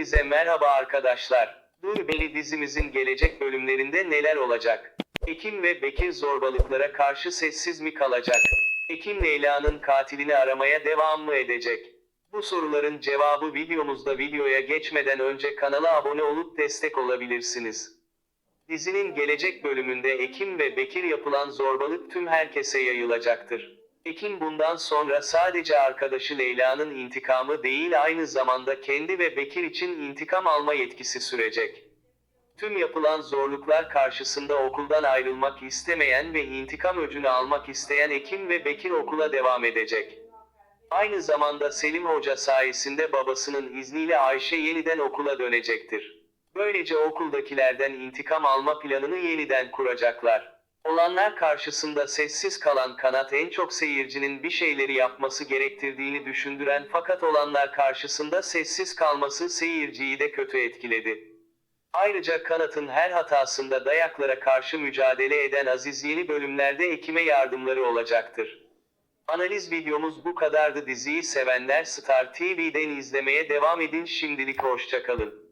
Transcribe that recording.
Hepinize merhaba arkadaşlar. Dur dizimizin gelecek bölümlerinde neler olacak? Ekim ve Bekir zorbalıklara karşı sessiz mi kalacak? Ekim Leyla'nın katilini aramaya devam mı edecek? Bu soruların cevabı videomuzda videoya geçmeden önce kanala abone olup destek olabilirsiniz. Dizinin gelecek bölümünde Ekim ve Bekir yapılan zorbalık tüm herkese yayılacaktır. Ekim bundan sonra sadece arkadaşı Leyla'nın intikamı değil aynı zamanda kendi ve Bekir için intikam alma yetkisi sürecek. Tüm yapılan zorluklar karşısında okuldan ayrılmak istemeyen ve intikam öcünü almak isteyen Ekim ve Bekir okula devam edecek. Aynı zamanda Selim Hoca sayesinde babasının izniyle Ayşe yeniden okula dönecektir. Böylece okuldakilerden intikam alma planını yeniden kuracaklar. Olanlar karşısında sessiz kalan kanat en çok seyircinin bir şeyleri yapması gerektirdiğini düşündüren fakat olanlar karşısında sessiz kalması seyirciyi de kötü etkiledi. Ayrıca kanatın her hatasında dayaklara karşı mücadele eden Aziz yeni bölümlerde Ekim'e yardımları olacaktır. Analiz videomuz bu kadardı diziyi sevenler Star TV'den izlemeye devam edin şimdilik hoşçakalın.